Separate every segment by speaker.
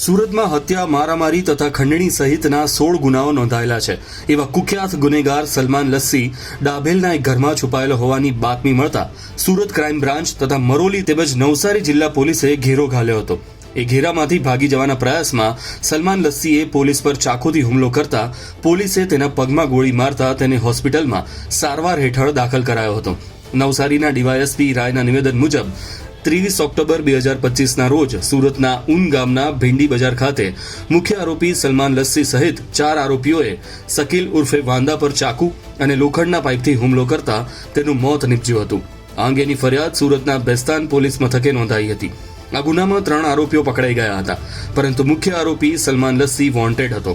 Speaker 1: સુરતમાં હત્યા, મારામારી તથા ખંડણી સહિતના સોળ ગુનાઓ નોંધાયેલા છે. એવા કુખ્યાત ગુનેગાર સલમાન લસ્સી ડાભેલના એક ઘરમાં છુપાયેલો હોવાની બાતમી મળતા સુરત ક્રાઇમ બ્રાન્ચ તથા મરોલી તેમજ નવસારી જિલ્લા પોલીસે ઘેરો ઘાલ્યો હતો. એ ઘેરામાંથી ભાગી જવાના પ્રયાસમાં સલમાન લસ્સીએ પોલીસ પર ચાકુથી હુમલો કરતા પોલીસે તેના પગમાં ગોળી મારતા તેને હોસ્પિટલમાં સારવાર હેઠળ દાખલ કરાયો હતો. નવસારીના ડીવાયએસપી રાયના નિવેદન મુજબ ત્રેવીસ ઓક્ટોબર બે હજાર પચીસના રોજ સુરતના ઉન ગામના ભીંડી બજાર ખાતે મુખ્ય આરોપી સલમાન લસ્સી સહિત ચાર આરોપીઓએ શકીલ ઉર્ફે વાંદા પર ચાકુ અને લોખંડના પાઇપથી હુમલો કરતા તેનું મોત નીપજ્યું હતું. આ અંગેની ફરિયાદ સુરતના બેસ્તાન પોલીસ મથકે નોંધાઈ હતી. આ ગુનામાં ત્રણ આરોપીઓ પકડાઈ ગયા હતા. પરંતુ મુખ્ય આરોપી સલમાન લસ્સી વોન્ટેડ હતો.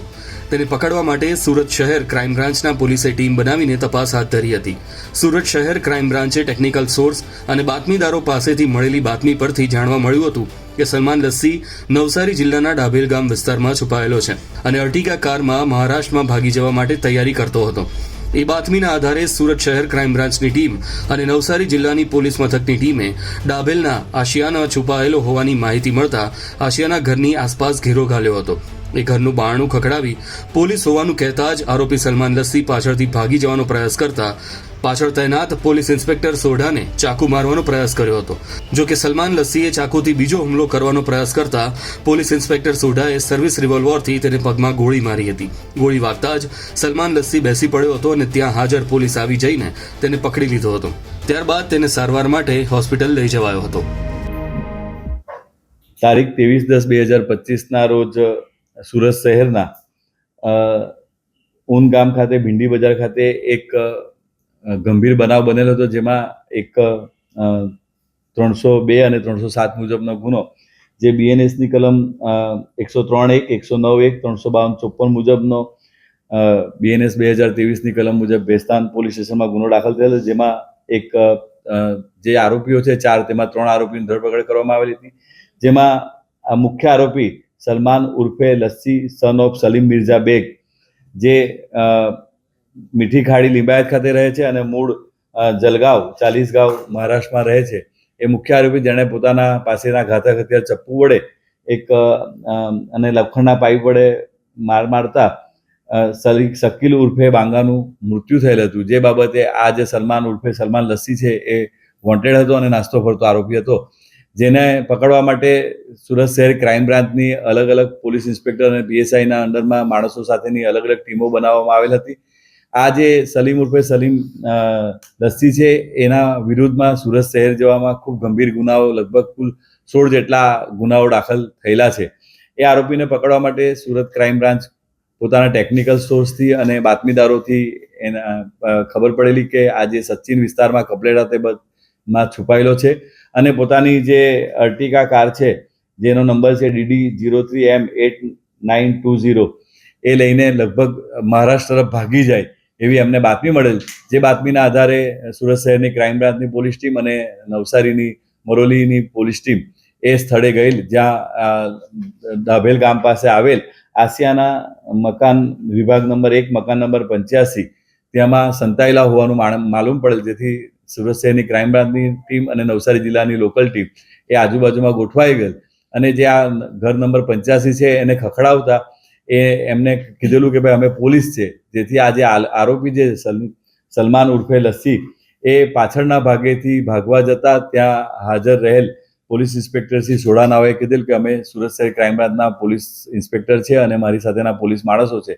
Speaker 1: તેને પકડવા માટે સુરત શહેર ક્રાઇમ બ્રાન્ચના પોલીસે ટીમ બનાવીને તપાસ હાથ ધરી હતી. સુરત શહેર ક્રાઇમ બ્રાન્ચે ટેકનિકલ સોર્સ અને બાતમીદારો પાસેથી મળેલી બાતમી પરથી જાણવા મળ્યું હતું કે સલમાન લસ્સી નવસારી જિલ્લાના ડાભેલ ગામ વિસ્તારમાં છુપાયેલો છે અને અર્ટિગા કારમાં મહારાષ્ટ્રમાં ભાગી જવા માટે તૈયારી કરતો હતો. એ બાતમીના આધારે સુરત શહેર ક્રાઇમ બ્રાન્ચની ટીમ અને નવસારી જિલ્લાની પોલીસ મથકની ટીમે ડાભેલના આશિયાના છુપાયેલો હોવાની માહિતી મળતા આશિયાના ઘરની આસપાસ ઘેરો ઘાલ્યો હતો. એ ઘરનું બારણું ખખડાવી પોલીસ હોવાનું કહેતા જ આરોપી સલમાન લસ્સી પાછળથી ભાગી જવાનો પ્રયાસ કરતા પાછળ તૈનાત પોલીસ ઇન્સ્પેક્ટર સોઢાને ચાકુ મારવાનો પ્રયાસ કર્યો હતો. જો કે સલમાન લસ્સીએ ચાકુથી બીજો હુમલો કરવાનો પ્રયાસ કરતા પોલીસ ઇન્સ્પેક્ટર સોઢાએ સર્વિસ રિવોલ્વરથી તેને પગમાં ગોળી મારી હતી. ગોળી વાગતા જ સલમાન લસ્સી બેસી પડ્યો હતો અને ત્યાં હાજર પોલીસ આવી જઈને તેને પકડી લીધો હતો. ત્યારબાદ તેને સારવાર માટે હોસ્પિટલ લઈ જવાયો હતો.
Speaker 2: તારીખ ત્રેવીસ દસ બે હજાર પચીસના રોજ સુરત શહેરના અ, ગામ ખાતે ભીંડી બજાર ખાતે એક ગંભીર બનાવ બનેલો હતો જેમાં એક ત્રણસો બે અને ત્રણસો સાત મુજબનો ગુનો જે બીએનએસની કલમ એકસો ત્રણ એક એકસો નવ એક ત્રણસો બાવન ચોપન મુજબનો બીએનએસ બે હજાર ત્રેવીસની કલમ મુજબ ભેસ્તાન પોલીસ સ્ટેશનમાં ગુનો દાખલ થયેલો જેમાં એક જે આરોપીઓ છે ચાર તેમાં ત્રણ આરોપીની ધરપકડ કરવામાં આવેલી હતી જેમાં મુખ્ય આરોપી સલમાન ઉર્ફે લસ્સી સન ઓફ સલીમ મિર્ઝા બેગ, જે મીઠી ખાડી લિંબાયત ખાતે રહે છે અને મૂળ જલગાંવ, ચાલીસગાંવ મહારાષ્ટ્રમાં રહે છે. એ મુખ્ય આરોપી જેણે પોતાના પાસેના ઘાતક હથિયાર ચપ્પુ વડે એક અને લખંડના પાઇપ વડે માર મારતા સલી, શકીલ ઉર્ફે બાંગાનું મૃત્યુ થયેલ હતું. જે બાબતે આ જે સલમાન ઉર્ફે સલમાન લસ્સી છે એ વોન્ટેડ હતો અને નાસ્તો ફરતો આરોપી હતો. જેને પકડવા માટે સુરત શહેર ક્રાઇમ બ્રાન્ચની અલગ અલગ પોલીસ ઇન્સ્પેક્ટર અને પીએસઆઈના અંડરમાં માણસો સાથેની અલગ અલગ ટીમો બનાવવામાં આવેલ હતી. આ જે સલીમ ઉર્ફે સલીમ દસ્તી છે, એના વિરુદ્ધમાં સુરત શહેર જવામાં ખૂબ ગંભીર ગુનાઓ, લગભગ કુલ સોળ જેટલા ગુનાઓ દાખલ થયેલા છે. એ આરોપીને પકડવા માટે સુરત ક્રાઇમ બ્રાન્ચ પોતાના ટેકનિકલ સોર્સથી અને બાતમીદારોથી એના ખબર પડેલી કે આ જે સચિન વિસ્તારમાં કપલેડા તે માં છુપાયેલો છે અને પોતાની જે અર્ટિકા કાર છે જેનો નંબર છે DD zero three M eight nine two zero એ લઈને લગભગ મહારાષ્ટ્ર તરફ ભાગી જાય એવી અમને બાતમી મળેલ જે બાતમીના આધારે સુરત શહેરની ક્રાઇમ બ્રાન્ચની પોલીસ ટીમ અને નવસારીની મરોલીની પોલીસ ટીમ એ સ્થળે ગયેલ જ્યાં અ, ડાભેલ ગામ પાસે આવેલ આસિયાના મકાન વિભાગ નંબર એક મકાન નંબર પંચ્યાસી તેમાં સંતાયેલા હોવાનું માલુમ પડેલ જેથી સુરત શહેરની ક્રાઇમ બ્રાન્ચની ટીમ અને નવસારી જિલ્લાની લોકલ ટીમ એ આજુબાજુમાં ગોઠવાઈ ગયેલ. અને જે આ ઘર નંબર પંચ્યાસી છે એને ખખડાવતા એ એમને કીધેલું કે ભાઈ અમે પોલીસ છે. જેથી આ જે આલ- આરોપી જે સલ- સલમાન ઉર્ફે લસ્સી એ પાછળના ભાગેથી ભાગવા જતા ત્યાં હાજર રહેલ પોલીસ ઇન્સ્પેક્ટર શ્રી સોડાનાઓએ કીધેલ કે અમે સુરત શહેર ક્રાઇમ બ્રાન્ચના પોલીસ ઇન્સ્પેક્ટર છે અને મારી સાથેના પોલીસ માણસો છે.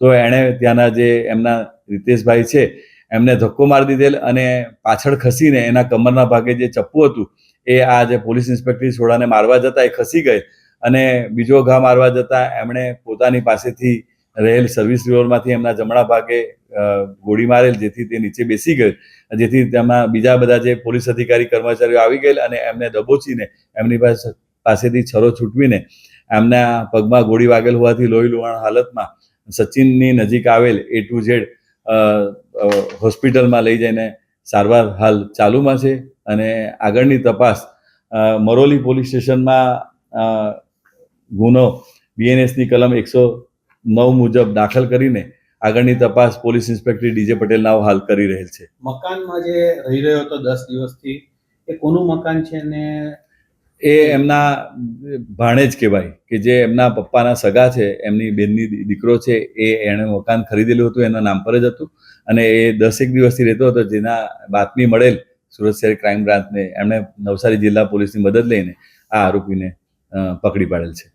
Speaker 2: તો એણે ત્યાંના જે એમના રીતેશભાઈ છે એમને ધક્કો મારી દીધેલ અને પાછળ ખસીને એના કમરના ભાગે જે ચપ્પુ હતું, એ આ જે પોલીસ ઇન્સ્પેક્ટર સોડાને મારવા જતા એ ખસી ગઈ અને બીજો ઘા મારવા જતા એમણે પોતાની પાસેથી રહેલ સર્વિસ રિવોલ્વરમાંથી એમના જમણા ભાગે ગોળી મારેલ જેથી તે નીચે બેસી ગઈ જેથી તેમાં બીજા બધા જે પોલીસ અધિકારી કર્મચારીઓ આવી ગયેલ અને એમને દબોચીને એમની પાસે, પાસેથી છરો છૂટવીને એમના પગમાં ગોળી વાગેલ હોવાથી લોહી લુહાણ હાલતમાં સચિનની નજીક આવેલ એ ટુ ઝેડ હોસ્પિટલમાં લઈ જઈને સારવાર હાલ ચાલુમાં છે અને આગળની તપાસ મરોલી પોલીસ સ્ટેશનમાં ગુનો બીએનએસની કલમ એકસો નવ મુજબ દાખલ કરીને આગળની તપાસ police inspector D J Patel નાવ હાલ કરી રહેલ છે.
Speaker 3: મકાનમાં જે રહી રહ્યો હતો દસ દિવસથી, એ કોનું મકાન છે ને
Speaker 2: એ એમના ભાણેજ કહેવાય કે જે એમના પપ્પાના સગા છે, એમની બેનની દીકરો છે, એ એણે મકાન ખરીદેલું હતું, એના નામ પર જ હતું. અને એ દસેક દિવસથી રહેતો હતો, જેના બાતમી મળેલ સુરત શહેર ક્રાઇમ બ્રાન્ચને એમણે નવસારી જિલ્લા પોલીસની મદદ લઈને આ આરોપીને પકડી પાડેલ છે.